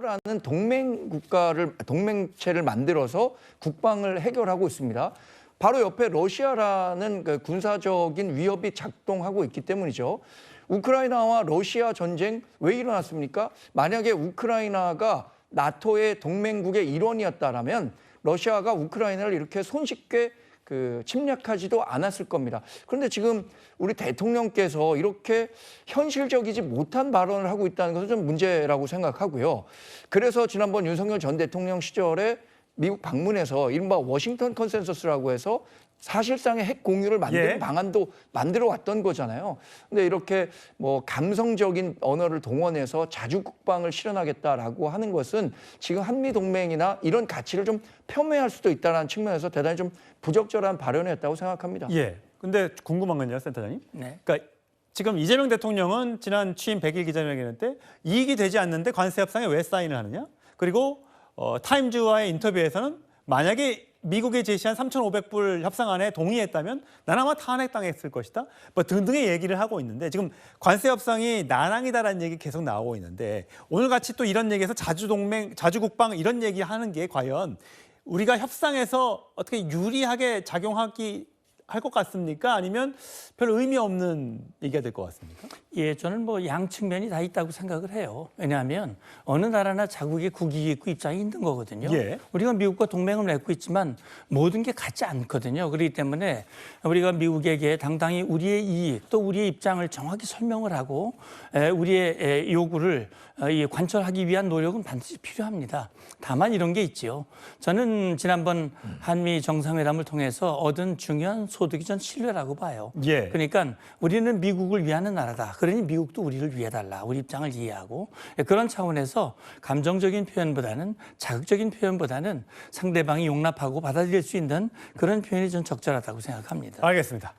라는 동맹 국가를 동맹체를 만들어서 국방을 해결하고 있습니다. 바로 옆에 러시아라는 그 군사적인 위협이 작동하고 있기 때문이죠. 우크라이나와 러시아 전쟁 왜 일어났습니까? 만약에 우크라이나가 나토의 동맹국의 일원이었다라면 러시아가 우크라이나를 이렇게 손쉽게 그 침략하지도 않았을 겁니다. 그런데 지금 우리 대통령께서 이렇게 현실적이지 못한 발언을 하고 있다는 것은 좀 문제라고 생각하고요. 그래서 지난번 윤석열 전 대통령 시절에 미국 방문해서 이른바 워싱턴 컨센서스라고 해서 사실상의 핵 공유를 만드는 예. 방안도 만들어 왔던 거잖아요. 근데 이렇게 뭐 감성적인 언어를 동원해서 자주 국방을 실현하겠다라고 하는 것은 지금 한미 동맹이나 이런 가치를 좀 폄훼할 수도 있다는 측면에서 대단히 좀 부적절한 발언이었다고 생각합니다. 예. 근데 궁금한 건요, 센터장님. 네. 그러니까 지금 이재명 대통령은 지난 취임 100일 기자회견 때 이익이 되지 않는데 관세 협상에 왜 사인을 하느냐? 그리고 어, 타임즈와의 인터뷰에서는 만약에 미국이 제시한 3,500불 협상안에 동의했다면 난 아마 탄핵당했을 것이다. 뭐 등등의 얘기를 하고 있는데 지금 관세 협상이 난항이다라는 얘기 계속 나오고 있는데 오늘 같이 또 이런 얘기에서 자주 동맹, 자주 국방 이런 얘기 하는 게 과연 우리가 협상에서 어떻게 유리하게 작용하기 할 것 같습니까? 아니면 별 의미 없는 얘기가 될 것 같습니까? 예, 저는 뭐 양 측면이 다 있다고 생각을 해요. 왜냐하면 어느 나라나 자국의 국익이 있고 입장이 있는 거거든요. 예. 우리가 미국과 동맹을 맺고 있지만 모든 게 같지 않거든요. 그렇기 때문에 우리가 미국에게 당당히 우리의 이익 또 우리의 입장을 정확히 설명을 하고 에, 우리의 에, 요구를 어, 이 관철하기 위한 노력은 반드시 필요합니다. 다만 이런 게 있지요. 저는 지난번 한미 정상회담을 통해서 얻은 중요한 소득이 전 신뢰라고 봐요. 예. 그러니까 우리는 미국을 위하는 나라다. 그러니 미국도 우리를 위해달라. 우리 입장을 이해하고 예, 그런 차원에서 감정적인 표현보다는 자극적인 표현보다는 상대방이 용납하고 받아들일 수 있는 그런 표현이 전 적절하다고 생각합니다. 알겠습니다.